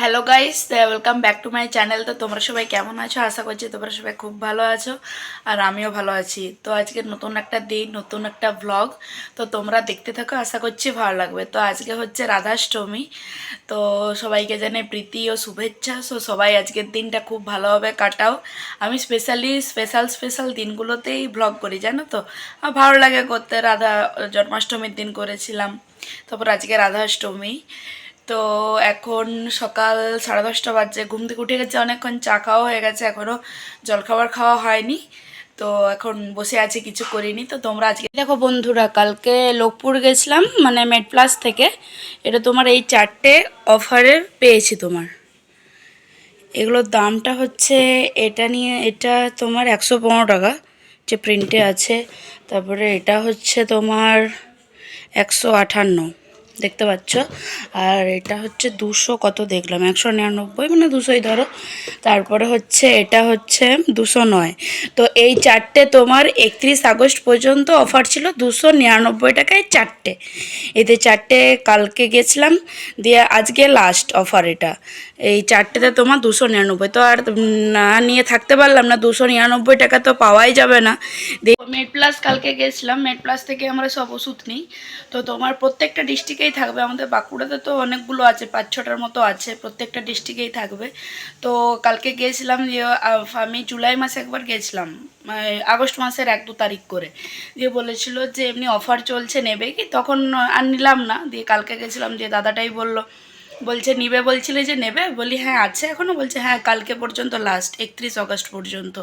Hello guys welcome back to my channel তো তোমরা সবাই কেমন আছো? আশা করছি তোমরা সবাই খুব ভালো আছো আর আমিও ভালো আছি। তো আজকে নতুন একটা দিন, নতুন একটা ব্লগ তো তোমরা দেখতে থাকো, আশা করছি ভালো লাগবে। তো আজকে হচ্ছে রাধাষ্টমী। তো সবাইকে জানে প্রীতি ও শুভেচ্ছা। সো সবাই আজকের দিনটা খুব ভালোভাবে কাটাও। আমি স্পেশালি স্পেশাল স্পেশাল দিনগুলোতেই ব্লগ করি, জানো তো? আমার ভালো লাগে করতে। রাধা জন্মাষ্টমীর দিন করেছিলাম। তারপর আজকে রাধাষ্টমী। তো এখন সকাল সাড়ে দশটা বাজছে ঘুম থেকে উঠে গেছে অনেকক্ষণ, চা খাওয়া হয়ে গেছে এখনও জলখাবার খাওয়া হয়নি। তো এখন বসে আছি, কিছু করিনি। তো তোমরা আজকে দেখো বন্ধুরা, কালকে লোকপুর গেছিলাম মানে মেড প্লাস থেকে। এটা তোমার এই চারটে অফারে পেয়েছি তোমার। এগুলোর দামটা হচ্ছে, এটা নিয়ে, এটা তোমার একশো পনেরো টাকা, যে প্রিন্টে আছে। তারপরে এটা হচ্ছে তোমার একশো আটান্ন দেখতে পাচ্ছ। আর এটা হচ্ছে দুশো কত দেখলাম? একশো নিরানব্বই মানে দুশোই ধরো। তারপরে হচ্ছে, এটা হচ্ছে দুশো নয়। তো এই চারটে তোমার একত্রিশ আগস্ট পর্যন্ত অফার ছিল দুশো নিরানব্বই টাকায় চারটে। এতে চারটে কালকে গেছিলাম, দিয়ে আজকে লাস্ট অফার এটা। এই চারটেতে তোমার দুশো নিরানব্বই। তো আর না নিয়ে থাকতে পারলাম না, দুশো নিরানব্বই টাকা তো পাওয়াই যাবে না। মেড প্লাস কালকে গেছিলাম, মেড প্লাস থেকে আমরা সব ওষুধ নিই। তো তোমার প্রত্যেকটা ডিস্ট্রিক্টেই থাকবে। আমাদের বাঁকুড়াতে তো অনেকগুলো আছে, পাঁচ ছটার মতো আছে, প্রত্যেকটা ডিস্ট্রিক্টেই থাকবে। তো কালকে গিয়েছিলাম যে আমি জুলাই মাসে একবার গেছিলাম আগস্ট মাসের এক দু তারিখ করে। দিয়ে বলেছিল যে, এমনি অফার চলছে, নেবে কি? তখন আর নিলাম না। দিয়ে কালকে গেছিলাম দিয়ে দাদাটাই বলল, বলছে, নিবে? বলছিলে যে, নেবে? বলি হ্যাঁ আছে এখনও বলছে হ্যাঁ কালকে পর্যন্ত লাস্ট একত্রিশ আগস্ট পর্যন্ত।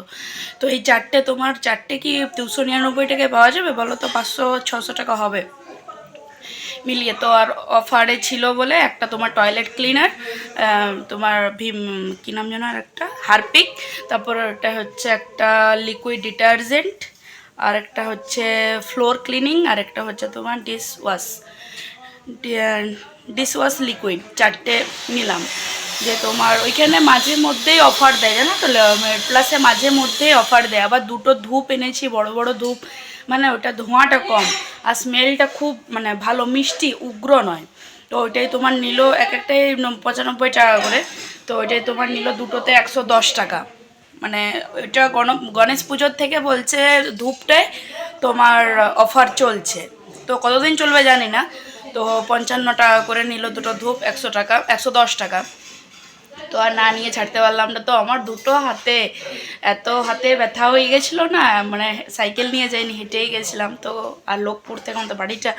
তো এই চারটে তোমার, চারটে কি দুশো নিরানব্বই টাকায় পাওয়া যাবে? বলো তো, পাঁচশো, ছশো টাকা হবে। মিলিয়ে তো আর অফারে ছিল বলে একটা তোমার টয়লেট ক্লিনার তোমার ভীম, কী নাম যেন আর একটা? হারপিক। তারপর ওটা হচ্ছে একটা লিকুইড ডিটারজেন্ট আর একটা হচ্ছে ফ্লোর ক্লিনিং আর একটা হচ্ছে তোমার dish wash dish wash liquid চারটে নিলাম। যে তোমার ওইখানে মাঝে মধ্যেই অফার দেয়, জানো তো? প্লাসে মাঝে মধ্যেই অফার দেয়। আবার দুটো ধূপ এনেছি, বড় বড় ধূপ। মানে ওটা ধোঁয়াটা কম আর স্মেলটা খুব মানে ভালো, মিষ্টি, উগ্র নয়। তো ওইটাই তোমার নিল এক একটাই পঁচানব্বই টাকা করে। তো ওইটাই তোমার নিল দুটোতে একশো দশ টাকা। মানে ওইটা গণ, গণেশ পুজোর থেকে বলছে ধূপটায় তোমার অফার চলছে। তো কতদিন চলবে জানি না। তো পঞ্চান্ন টাকা করে নিল দুটো ধূপ, একশো টাকা, একশো দশ টাকা। তো আর না নিয়ে ছাড়তে পারলাম না। তো আমার দুটো হাতে এত হাতে ব্যথা হয়ে গেছিল না মানে সাইকেল নিয়ে যাইনি, হেঁটেই গেছিলাম। তো আর লোকপুর থেকে আমাদের বাড়িটা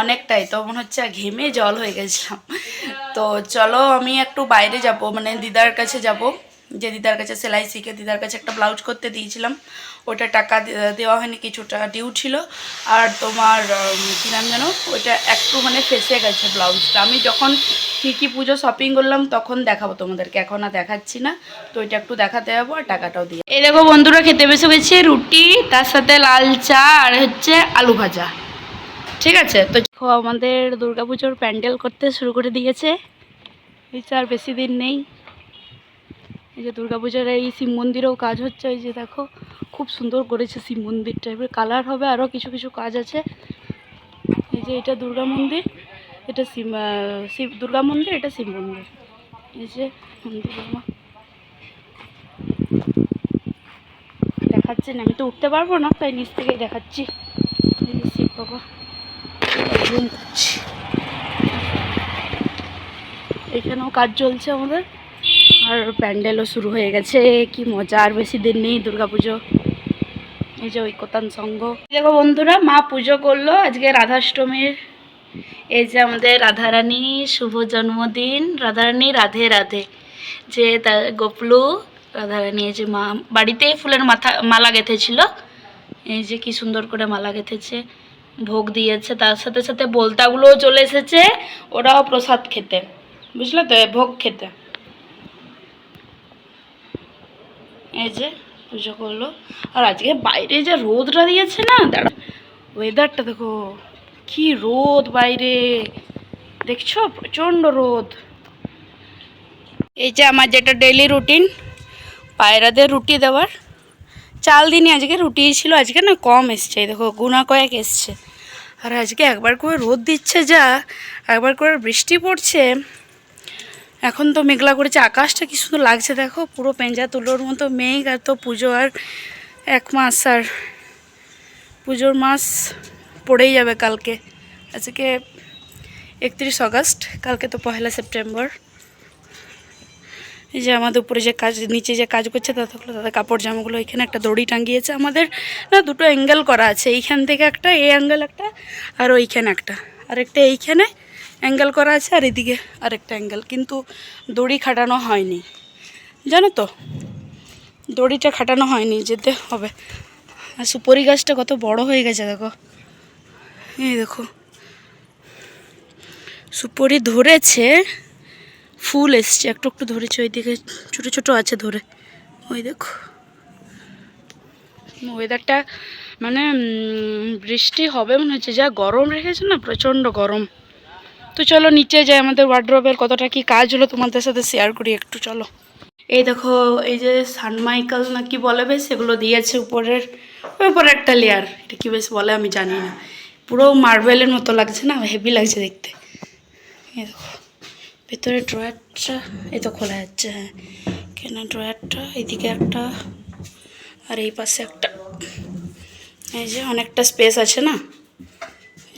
অনেকটাই, তো মনে হচ্ছে ঘেমে জল হয়ে গেছিলাম। তো চলো আমি একটু বাইরে যাব মানে দিদার কাছে যাব। যে দিদার কাছে সেলাই শিখে দিদার কাছে একটা ব্লাউজ করতে দিয়েছিলাম। ওটা টাকা দেওয়া হয়নি, কিছুটা ডিউ ছিল। আর তোমার কী নাম যেন? ওইটা একটু মানে ফেসে গেছে ব্লাউজটা। আমি যখন কী কী পুজো শপিং করলাম, তখন দেখাবো তোমাদেরকে। এখন আর দেখাচ্ছি না। তো ওইটা একটু দেখাতে যাব আর টাকাটাও দিয়ে। এই দেখো বন্ধুরা, খেতে বসে গেছে রুটি, তার সাথে লাল চা আর হচ্ছে আলু ভাজা। ঠিক আছে? তো দেখো, আমাদের দুর্গাপুজোর প্যান্ডেল করতে শুরু করে দিয়েছে। এই আর বেশি দিন নেই। এই যে দুর্গাপূজার এই শিব মন্দিরেও কাজ হচ্ছে, এই যে দেখো, খুব সুন্দর করেছে শিব মন্দিরটা। এবার কালার হবে আরও কিছু কিছু কাজ আছে। এই যে এটা দুর্গা মন্দির, এটা শিব শিব, দুর্গা মন্দির, এটা শিব মন্দির। এই যে মন্দির না আমি তো উঠতে পারব না, তাই নিচ থেকেই দেখাচ্ছি। শিব বাবা। এখানেও কাজ চলছে আমাদের। আর প্যান্ডেলও শুরু হয়ে গেছে। কি মজা, আর বেশি দিন নেই দুর্গাপুজো। এই যে ঐকতান সঙ্গ। দেখো বন্ধুরা, মা পুজো করল আজকে রাধাষ্টমীর। এই যে আমাদের রাধারানী, শুভ জন্মদিন। রাধারানী, রাধে রাধে। যে তার গোপলু, রাধারানী এই যে মা, বাড়িতেই ফুলের মাথা, মালা গেঁথেছিল। এই যে কি সুন্দর করে মালা গেঁথেছে, ভোগ দিয়েছে। তার সাথে সাথে বলতাগুলোও চলে এসেছে, ওরাও প্রসাদ খেতে। বুঝলে তো? ভোগ খেতে। এই যে পুজো করল। আর আজকে বাইরে যে রোদটা দিয়েছে না, দাঁড়া। ওয়েদারটা দেখো, কি রোদ বাইরে। দেখছ? প্রচণ্ড রোদ। এই যে আমার যেটা ডেলি রুটিন পায়রাদের রুটি দেওয়ার। চাল দিনই আজকে রুটি ছিল, আজকে না কম এসছে। দেখো, গুনা কয়েক এসছে। আর আজকে একবার করে রোদ দিচ্ছে যা, একবার করে বৃষ্টি পড়ছে। এখন তো মেঘলা করেছে, আকাশটা কি সুন্দর লাগছে দেখো, পুরো পেঁজা তুলোর মতো মেঘ আর তো পুজো আর এক মাস আর পুজোর মাস পড়েই যাবে কালকে। আজকে একত্রিশ আগস্ট, কালকে তো পয়লা সেপ্টেম্বর। এই যে আমাদের উপরে যে কাজ, নিচে যে কাজ করছে দাদাগুলো দাদা কাপড় জামাগুলো, এখানে একটা দড়ি টাঙ্গিয়েছে আমাদের। না, দুটো অ্যাঙ্গেল করা আছে, এইখান থেকে একটা, এই অ্যাঙ্গেল একটা, আর ওইখানে একটা। আর একটা এইখানে অ্যাঙ্গেল করা আছে আর এদিকে আরেকটা অ্যাঙ্গেল, কিন্তু দড়ি খাটানো হয়নি। জানো তো, দড়িটা খাটানো হয়নি, যেতে হবে। আর সুপরি গাছটা কত বড় হয়ে গেছে, দেখো। এই দেখো, সুপরি ধরেছে, ফুল এসছে, একটু একটু ধরেছে, ওইদিকে ছোটো ছোটো আছে ধরে। ওই দেখো ওয়েদারটা মানে বৃষ্টি হবে মনে হচ্ছে, যা গরম রেখেছে না, প্রচণ্ড গরম। তো চলো নিচে যাই, আমাদের ওয়ার্ড্রোবের কতটা কি কাজ হলো তোমাদের সাথে শেয়ার করি একটু, চলো। এই দেখো, এই যে সানমাইকেল না কি বলে বেশ, সেগুলো দিয়েছে উপরের উপরে একটা লেয়ার এটা কি বেশ বলে আমি জানি না। পুরো মার্বেলের মতো লাগছে না হেভি লাগছে দেখতে। এই দেখো, ভেতরে ড্রয়ারটা এই তো খোলা যাচ্ছে হ্যাঁ। কেন ড্রয়ারটা এইদিকে একটা, আর এই পাশে একটা। এই যে অনেকটা স্পেস আছে না?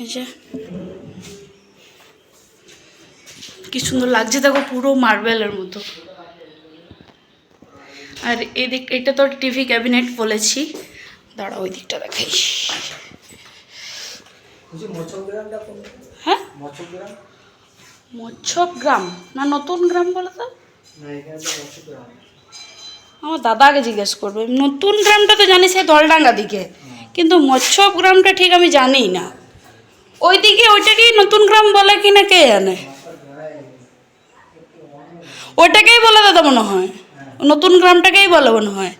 এই যে কি সুন্দর লাগছে, দেখো পুরো মার্বেলের মতো। আর এদিক, এটা তো টিভি ক্যাবিনেট বলেছি। দাঁড়া ওই দিকটা দেখাই। হ্যাঁ? গ্রাম না, নতুন গ্রাম বলো তো। আমার জিজ্ঞেস করব, নতুন গ্রামটা তো দলডাঙ্গা দিকে। কিন্তু ঠিক আমি জানি না। ওই দিকে ওইটাকেই নতুন গ্রাম বলে কি না কে জানে? ওইটাকেই বলে দাদা মনে হয়। নতুন গ্রামটাকেই বলে মনে হয়।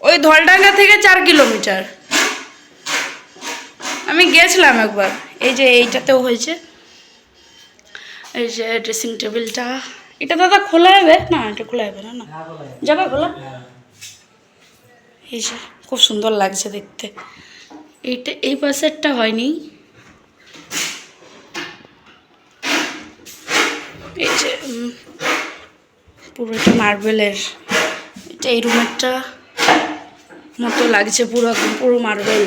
ওই ধলডাঙ্গা থেকে চার কিলোমিটার। আমি গেছিলাম একবার। এই যে এইটাতেও হয়েছে। এই যে ড্রেসিং টেবিলটা এটা দাদা খোলা হবে? না এটা খোলা হবে না না। যায় যাবে খোলা? হ্যাঁ। এই যে খুব সুন্দর লাগছে দেখতে। এইটা এই পাশেরটা হয়নি। এই উম, পুরোটা মার্বেলের এটা এই রুমেরটা মতো লাগছে পুরো পুরো মার্বেল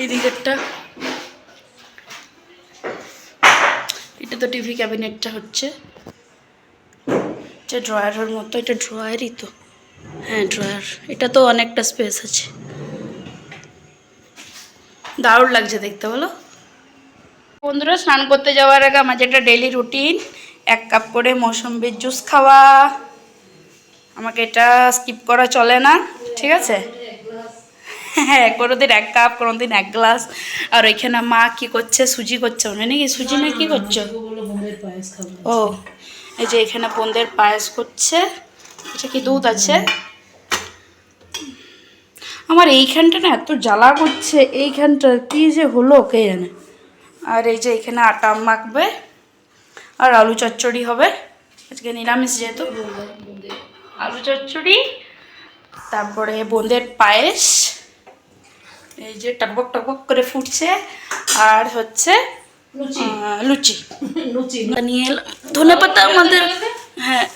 এই দিকেরটা। এটা তো টিভি ক্যাবিনেটটা হচ্ছে। এটা ড্রয়ারের মতো এটা ড্রয়ারই তো। হ্যাঁ ড্রয়ার এটা তো অনেকটা স্পেস আছে। দারুণ লাগছে দেখতে বলো। বন্ধুরা, স্নান করতে যাওয়ার আগে আমার যেটা ডেলি রুটিন এক কাপ করে মৌসম্বির জুস খাওয়া। আমাকে এটা স্কিপ করা চলে না, ঠিক আছে? হ্যাঁ কোনোদিন এক কাপ, কোনোদিন এক গ্লাস আর ওইখানে মা কি করছে, সুজি করছে, মনে নাকি সুজি না কি করছ? ও, এই যে এখানে বোনদের পায়েস করছে। এটা কি দুধ আছে? আমার এইখানটা না এত জ্বালা করছে এইখানটা কি যে হলো কে জানে? আর এই যে এখানে আটা মাখবে আর আলু চচ্চড়ি হবে আজকে নিরামিষ যেহেতু আলু চচ্চড়ি তারপরে বোনদের পায়েস এই যে টকবক টকবক করে ফুটছে আর হচ্ছে লুচি লুচি নিয়ে এলাম ধনে পাতা আমাদের হ্যাঁ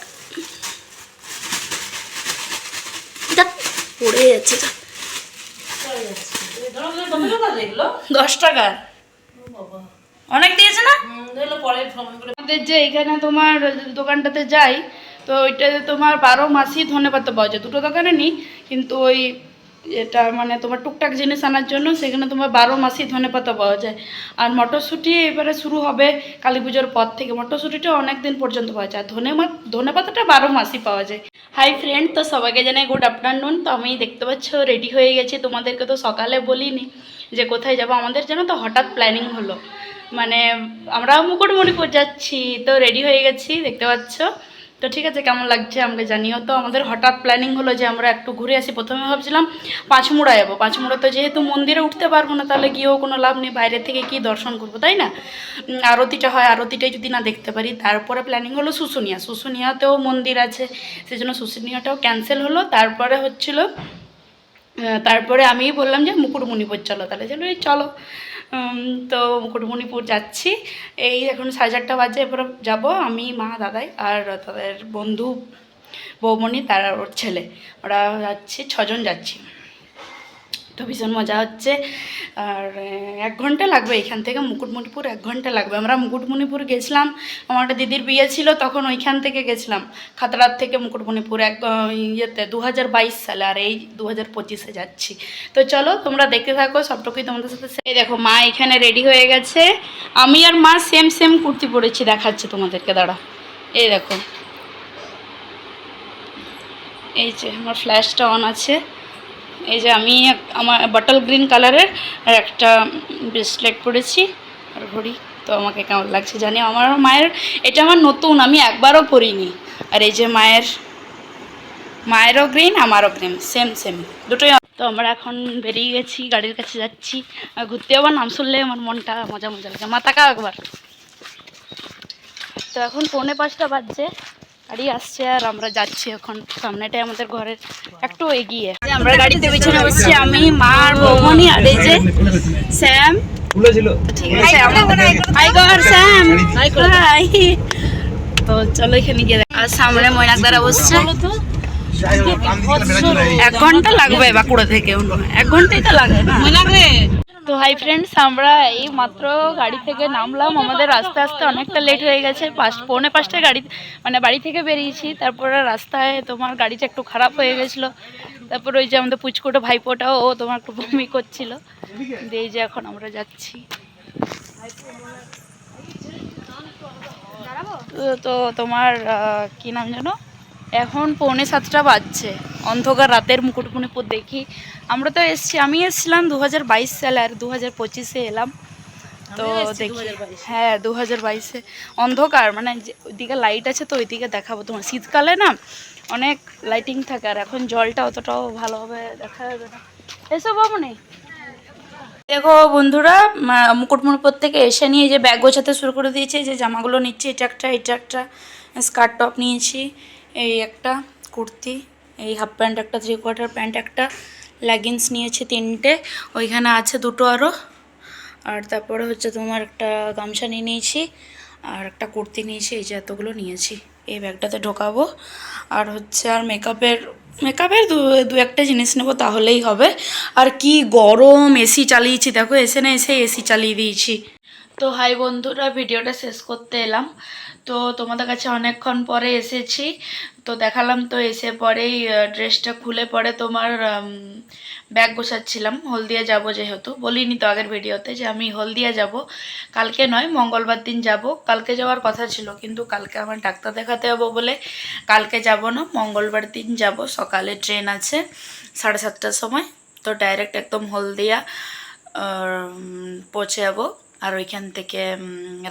পড়ে যাচ্ছে দশ টাকা অনেক দিয়েছে না? আমাদের যে এখানে তোমার দোকানটাতে যাই তো ওইটাতে তোমার বারো মাসই ধনে পাতা পাওয়া যায়। দুটো দোকানে নিই কিন্তু ওই এটা মানে তোমার টুকটাক জিনিস আনার জন্য সেখানে তোমার বারো মাসই ধনে পাতা পাওয়া যায়। আর মটরশুঁটি এবারে শুরু হবে কালী পুজোর পর থেকে। মটরশুঁটিটা অনেক দিন পর্যন্ত পাওয়া যায়। আর ধনে মা- ধনে পাতাটা বারো মাসই পাওয়া যায়। হাই ফ্রেন্ড তো সবাইকে জানাই গুড আফটারনুন। তো আমি দেখতে পাচ্ছ রেডি হয়ে গেছি। তোমাদেরকে তো সকালে বলিনি। যে কোথায় যাব? আমাদের যেন তো হঠাৎ প্ল্যানিং হলো। মানে আমরা মুকুটমণিপুর যাচ্ছি, তো রেডি হয়ে গেছি, দেখতে পাচ্ছ? তো ঠিক আছে, কেমন লাগছে আমাকে জানিও তো। আমাদের হঠাৎ প্ল্যানিং হলো যে আমরা একটু ঘুরে আসি। প্রথমে ভাবছিলাম পাঁচমুড়া যাব। পাঁচমুড়া তো যেহেতু মন্দিরে উঠতে পারব না, তাহলে গিয়েও কোনো লাভ নেই। বাইরে থেকে কি দর্শন করব, তাই না? আরতিটা হয়, আরতিটাই যদি না দেখতে পারি। তারপরে প্ল্যানিং হলো শুশুনিয়া। শুশুনিয়াতেও মন্দির আছে, সেজন্য শুশুনিয়াটাও ক্যান্সেল হলো। তারপরে হচ্ছিল তারপরে আমি বললাম যে মুকুটমণিপুর চলো। তাহলে চলো। চলো তো মুকুটমণিপুর যাচ্ছি। এই এখন সাড়ে চারটা বাজে, এরপরে যাব আমি, মা, দাদাই আর তাদের বন্ধু বৌমণি, তারা ওর ছেলে। ওরা যাচ্ছি, ছজন যাচ্ছি। তো ভীষণ মজা হচ্ছে। আর এক ঘণ্টা লাগবে এখান থেকে মুকুটমণিপুর, এক ঘণ্টা লাগবে। আমরা মুকুটমণিপুর গেছিলাম, আমার একটা দিদির বিয়ে ছিল, তখন ওইখান থেকে গেছিলাম খাতড়ার থেকে মুকুটমণিপুর, এক ইয়েতে দু হাজার বাইশ সালে, আর এই দু হাজার পঁচিশে যাচ্ছি। তো চলো, তোমরা দেখতে থাকো, সবটুকুই তোমাদের সাথে এই দেখো, মা এখানে রেডি হয়ে গেছে। আমি আর মা সেম সেম কুর্তি পরেছি, দেখাচ্ছি তোমাদেরকে দাঁড়া এই দেখো। এই যে, আমার ফ্ল্যাশটা অন আছে। এই যে আমি আমার বটল গ্রিন কালারের একটা ব্রেসলেট পরেছি, আর ঘড়ি। তো আমাকে কেমন লাগছে জানি আমার মায়ের, এটা আমার নতুন, আমি একবারও পরিনি। আর এই যে মায়ের, মায়েরও গ্রিন আমারও গ্রিন সেম সেম দুটোই তো আমরা এখন বেরিয়ে গেছি, গাড়ির কাছে যাচ্ছি। আর ঘুরতে যাবার নাম শুনলে আমার মনটা মজা মজা লাগে। মা তাকাও একবার তো এখন পৌনে পাঁচটা বাজছে। গাড়ি আসছে আর আমরা যাচ্ছি এখন। সামনেটাই আমাদের ঘরের একটু এগিয়ে। আমরা গাড়িতে পিছনে বসছি আমি মা আর বৌমনি আর এই যে স্যাম। ঠিক আছে হাই গর স্যাম। হাই তো চলো এখানে গিয়ে দেখ- আর সামনে বসছে। এক ঘণ্টা লাগবে বাঁকুড়া থেকে এক ঘন্টাই তো লাগে না। তো হাই ফ্রেন্ডস, আমরা এই মাত্র গাড়ি থেকে নামলাম। আমাদের আস্তে আস্তে অনেকটা লেট হয়ে গেছে। পাঁচ, পৌনে পাঁচটায় গাড়ি মানে বাড়ি থেকে বেরিয়েছি। তারপরে রাস্তায় তোমার গাড়িটা একটু খারাপ হয়ে গেছিল। তারপর ওই যে আমাদের পুচকুটো ভাইপোটাও, ও তোমার একটু বমি করছিল। দিয়ে যে এখন আমরা যাচ্ছি। তো- তোমার কি নাম জানো এখন পৌনে সাতটা বাজছে। অন্ধকার রাতের মুকুটমণিপুর দেখি। আমরা তো এসছি আমি এসেছিলাম দু হাজার বাইশ সালে আর দু হাজার পঁচিশে এলাম। তো দেখি। হ্যাঁ দু হাজার বাইশে। অন্ধকার মানে ওইদিকে লাইট আছে তো ওইদিকে দেখাবো তোমার। শীতকালে না অনেক লাইটিং থাকে আর এখন জলটা অতটাও ভালোভাবে দেখা যাবে না। এসব বাবু নেই দেখো বন্ধুরা মুকুটমণিপুর থেকে এসে নিয়ে যে ব্যাগ গোছাতে শুরু করে দিয়েছে যে জামাগুলো নিচ্ছি এটা একটা এটা একটা স্কার্ট টপ নিয়েছি। এই একটা কুর্তি, এই হাফ প্যান্ট একটা থ্রি কোয়ার্টার প্যান্ট একটা লেগিংস নিয়েছি তিনটে। ওইখানে আছে দুটো আরও আর তারপরে হচ্ছে তোমার একটা গামছা নিয়ে নিয়েছি, আর একটা কুর্তি নিয়েছি, এই যে এতগুলো নিয়েছি। এই ব্যাগটাতে ঢোকাবো। আর হচ্ছে আর মেকআপের মেকআপের দু দু একটা জিনিস নেব তাহলেই হবে। আর কি গরম এসি চালিয়েছি, দেখো এসে না এসে এসি চালিয়ে দিয়েছি। তো হাই বন্ধুরা, ভিডিওটা শেষ করতে এলাম। তো তোমাদের কাছে অনেকক্ষণ পরে এসেছি। তো দেখালাম তো এসে পরেই ড্রেসটা খুলে পরে তোমার ব্যাগ গোছাচ্ছিলাম। হলদিয়া যাব যেহেতু। বলিনি তো আগের ভিডিওতে যে আমি হলদিয়া যাব। কালকে নয়, মঙ্গলবার দিন যাব। কালকে যাওয়ার কথা ছিল, কিন্তু কালকে আমার ডাক্তার দেখাতে যাব বলে কালকে যাব না, মঙ্গলবার দিন যাব। সকালে ট্রেন আছে সাড়ে সাতটার সময়। তো ডাইরেক্ট একদম হলদিয়া পৌঁছে যাব। আর ওইখান থেকে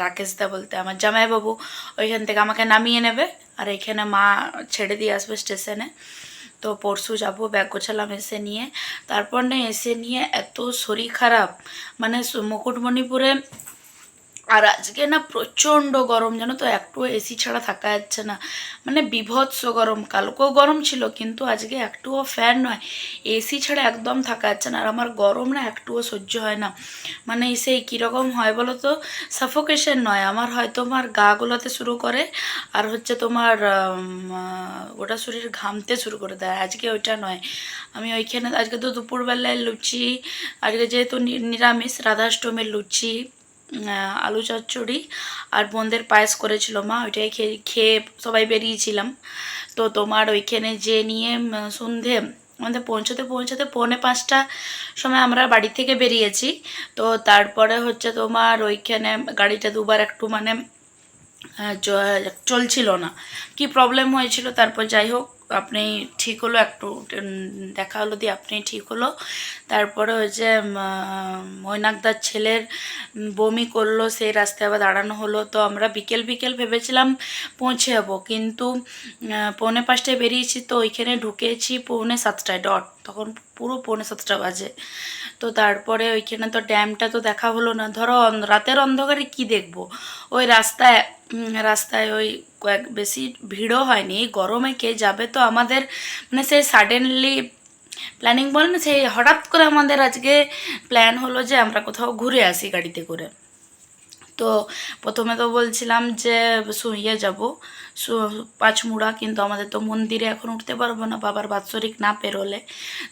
রাকেশদা বলতে আমার জামাইবাবু, ওইখান থেকে আমাকে নামিয়ে নেবে। আর এখানে মা ছেড়ে দিয়ে আসবে স্টেশনে। তো পরশু যাব, ব্যাগ গোছালাম এসে নিয়ে। তারপর না এসে নিয়ে এত শরীর খারাপ। মানে মুকুটমণিপুরে আর আজকে না প্রচণ্ড গরম, জানো তো? একটু এসি ছাড়া থাকা যাচ্ছে না। মানে বিভৎস গরম, কালকেও গরম ছিল, কিন্তু আজকে একটুও ফ্যান নয়। এসি ছাড়া একদম থাকা যাচ্ছে না। আর আমার গরম না একটুও সহ্য হয় না। মানে সেই কীরকম হয় বলো তো? সাফোকেশন নয়। আমার হয়তো আমার গাগুলোতে শুরু করে, আর হচ্ছে তোমার ওটা শরীর ঘামতে শুরু করে দেয়। আজকে ওইটা নয়। আমি ওইখানে, আজকে তো দুপুরবেলায় লুচি, আজকে যেহেতু নিরামিষ, রাধাষ্টমীর লুচি আলু চচ্চড়ি আর বোনদের পায়েস করেছিল মা, ওইটাই খেয়ে খেয়ে সবাই বেরিয়েছিলাম। তো তোমার ওইখানে যে নিয়ে সন্ধে, আমাদের পৌঁছতে পৌঁছতে পৌনে পাঁচটা সময় আমরা বাড়ি থেকে বেরিয়েছি। তো তারপরে হচ্ছে তোমার ওইখানে গাড়িটা দুবার একটু মানে চলছিল না। কি প্রবলেম হয়েছিল? তারপর যাই হোক আপনি ঠিক হলো, একটু দেখা হলো দিয়ে আপনি ঠিক হলো। তারপরে ওই যে মৈনাকদার ছেলের বমি করল সেই রাস্তায় আবার দাঁড়ানো হলো। তো আমরা বিকেল বিকেল ভেবেছিলাম পৌঁছে যাব কিন্তু পৌনে পাঁচটায় বেরিয়েছি তো ওইখানে ঢুকেছি পৌনে সাতটায়, ডট। তখন পুরো পৌনে সাতটা বাজে। তো তারপরে ওইখানে তো ড্যামটা তো দেখা হলো না। ধরো রাতের অন্ধকারে কি দেখব? ওই রাস্তায় রাস্তায় ওই কয়েক বেশি ভিড়ও হয়নি। গরমে কে যাবে তো আমাদের মানে সেই সাডেনলি প্ল্যানিং বলেন সেই হঠাৎ করে আমাদের আজকে প্ল্যান হলো যে আমরা কোথাও ঘুরে আসি গাড়িতে করে। তো প্রথমে তো বলছিলাম যে ইয়ে যাব। পাঁচমুড়া কিন্তু আমাদের তো মন্দিরে এখন উঠতে পারব না, বাবার বাৎসরিক না পেরোলে।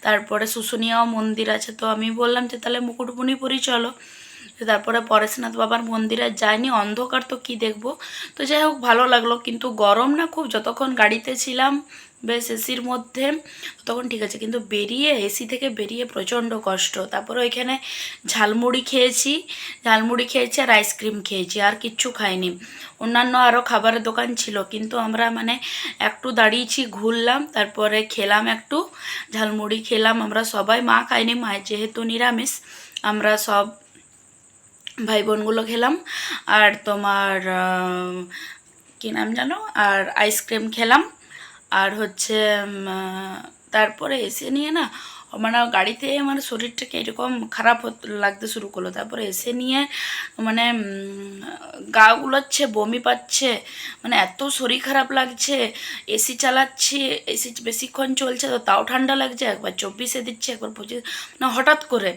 তারপরে শুশুনিয়াও মন্দির আছে, তো আমি বললাম যে তাহলে মুকুটমণিপুরি চলো। তারপরে পরেশনাথ বাবার মন্দিরে যাইনি, অন্ধকার তো কি দেখব? তো যাই হোক, ভালো লাগল। কিন্তু গরম না খুব, যতক্ষণ গাড়িতে ছিলাম, বেশ এসির মধ্যে তখন ঠিক আছে। কিন্তু বেরিয়ে, এসি থেকে বেরিয়ে প্রচণ্ড কষ্ট। তারপরে ওইখানে ঝালমুড়ি খেয়েছি ঝালমুড়ি খেয়েছি আর আইসক্রিম খেয়েছি, আর কিচ্ছু খাইনি। অন্যান্য আরও খাবারের দোকান ছিল, কিন্তু আমরা মানে একটু দাঁড়িয়েছি, ঘুরলাম, তারপরে খেলাম একটু, ঝালমুড়ি খেলাম। আমরা সবাই মা খাইনি, মায়ের যেহেতু নিরামিষ, আমরা সব ভাই বোনগুলো খেলাম। আর তোমার কী নাম জানো? আর আইসক্রিম খেলাম। আর হচ্ছে তারপরে এসে নিয়ে না মানে গাড়িতে আমার শরীরটাকে এরকম খারাপ লাগতে শুরু করল। তারপরে এসে নিয়ে মানে গা গুলোচ্ছে, বমি পাচ্ছে মানে এত শরীর খারাপ লাগছে এসি চালাচ্ছি এসি বেশিক্ষণ চলছে, তো তাও ঠান্ডা লাগছে, একবার চব্বিশে দিচ্ছে, একবার পঁচিশ, না হঠাৎ করে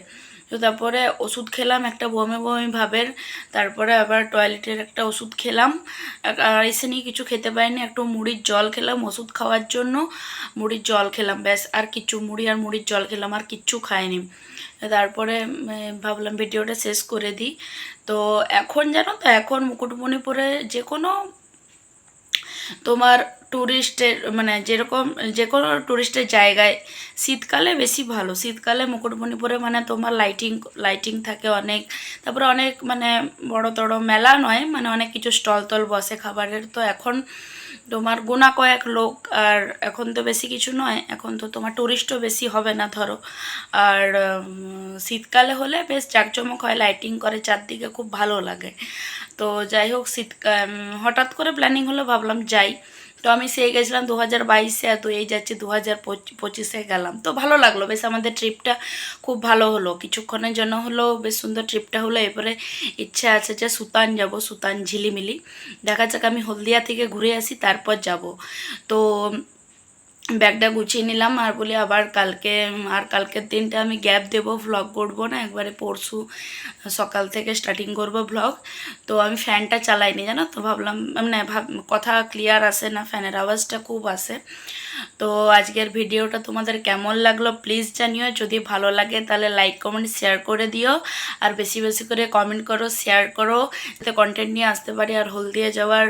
তো তারপরে ওষুধ খেলাম, একটা বমি বমি ভাবের। তারপরে আবার টয়লেটের একটা ওষুধ খেলাম। আর এসে নিয়ে কিছু খেতে পারিনি, একটু মুড়ির জল খেলাম ওষুধ খাওয়ার জন্য। মুড়ির জল খেলাম, ব্যাস, আর কিছু মুড়ি আর মুড়ির জল খেলাম, আর কিচ্ছু খাইনি। তারপরে ভাবলাম ভিডিওটা শেষ করে দিই। তো এখন জানো তো, এখন মুকুটমণিপুরে যে কোনো তোমার ট্যুরিস্টের মানে যেরকম, যে কোনো ট্যুরিস্টের জায়গায় শীতকালে বেশি ভালো। শীতকালে মুকুটমণিপুরে মানে তোমার লাইটিং লাইটিং থাকে অনেক। তারপরে অনেক মানে বড় তড় মেলা নয় মানে অনেক কিছু স্টল টল বসে খাবারের। তো এখন তোমার গোনা কয়েক লোক, আর এখন তো বেশি কিছু নয়, এখন তো তোমার ট্যুরিস্টও বেশি হবে না, ধরো। আর শীতকালে হলে বেশ জাঁকজমক হয় লাইটিং করে, চারদিকে খুব ভালো লাগে। তো যাই হোক, শীত হঠাৎ করে প্ল্যানিং হলো, ভাবলাম যাই। তো আমি সেই গেছিলাম দু হাজার বাইশে, তো এই যাচ্ছি দু হাজার পঁচিশে গেলাম। তো ভালো লাগল, বেশ আমাদের ট্রিপটা খুব ভালো হলো। কিছুক্ষণের জন্য হলো বেশ সুন্দর ট্রিপটা হলো। এরপরে ইচ্ছা আছে যে সুতান যাব, সুতান ঝিলিমিলি। দেখা যাক, আমি হলদিয়া থেকে ঘুরে আসি, তারপর যাব। তো ব্যাগটা গুছিয়ে নিলাম আর বলি আবার কালকে, আর কালকের দিনটা আমি গ্যাপ দেবো ভ্লগ করব না, একবারে পরশু সকাল থেকে স্টার্টিং করব ভ্লগ তো আমি ফ্যানটা চালাইনি, জানো তো? ভাবলাম মানে ভাব, কথা ক্লিয়ার আসে না, ফ্যানের আওয়াজটা খুব আসে তো আজকের ভিডিওটা তোমাদের কেমন লাগল প্লিজ জানিও, যদি ভালো লাগে তাহলে লাইক কমেন্ট শেয়ার করে দিও। আর বেশি বেশি করে কমেন্ট করো শেয়ার করো যাতে কন্টেন্ট নিয়ে আসতে পারি, আর হলদিয়া যাওয়ার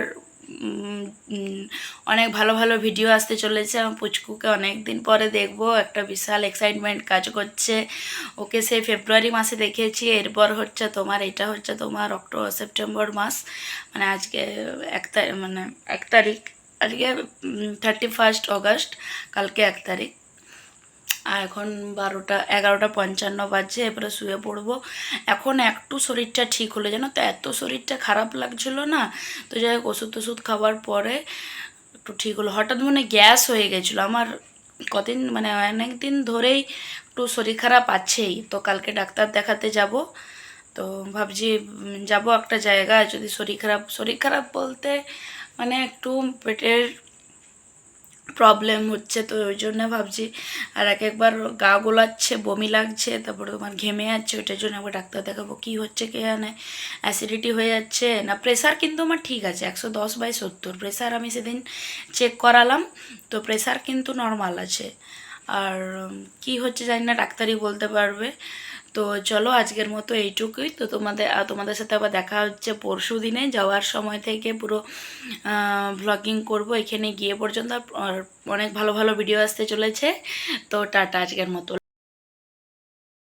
অনেক ভালো ভালো ভিডিও আসতে চলেছে। আমি পুচকুকে অনেক দিন পরে দেখব। একটা বিশাল এক্সাইটমেন্ট কাজ করছে। ওকে সে ফেব্রুয়ারি মাসে দেখেছি এরপর হচ্ছে তোমার, এটা হচ্ছে তোমার অক্টোবর সেপ্টেম্বর মাস। মানে আজকে এক তারিখ মানে এক তারিখ, আজকে থার্টি ফার্স্ট অগস্ট কালকে এক তারিখ। আর এখন বারোটা, এগারোটা পঞ্চান্ন বাজছে, এরপরে শুয়ে পড়ব। এখন একটু শরীরটা ঠিক হলো, জানো তো? এত শরীরটা খারাপ লাগছিল না? তো যাই হোক, ওষুধ টষুধ খাওয়ার পরে একটু ঠিক হলো। হঠাৎ মানে গ্যাস হয়ে গেছিল। আমার কদিন মানে অনেক দিন ধরেই একটু শরীর খারাপ আছেই। তো কালকে ডাক্তার দেখাতে যাব। তো ভাবছি যাব একটা জায়গায়। যদি শরীর খারাপ শরীর খারাপ বলতে মানে একটু পেটের প্রবলেম হচ্ছে, তো ওই জন্য ভাবছি, আর এক একবার গা গোলাচ্ছে, বমি লাগছে, তারপরে তোমার ঘেমে যাচ্ছে, ওইটার জন্য একবার ডাক্তার দেখাবো কী হচ্ছে কে জানে অ্যাসিডিটি হয়ে যাচ্ছে, না প্রেশার কিন্তু আমার ঠিক আছে, একশো দশ বাই সত্তর প্রেশার আমি সেদিন চেক করালাম, তো প্রেশার কিন্তু নর্মাল আছে আর কি হচ্ছে জানি না, ডাক্তারই বলতে পারবে। তো চলো আজকের মতো এইটুকুই। তো তোমাদের তোমাদের সাথে আবার দেখা হচ্ছে পরশু দিনে। যাওয়ার সময় থেকে পুরো ব্লগিং করব এখানে গিয়ে পর্যন্ত। আর অনেক ভালো ভালো ভিডিও আসতে চলেছে। তো টাটা, আজকের মতো।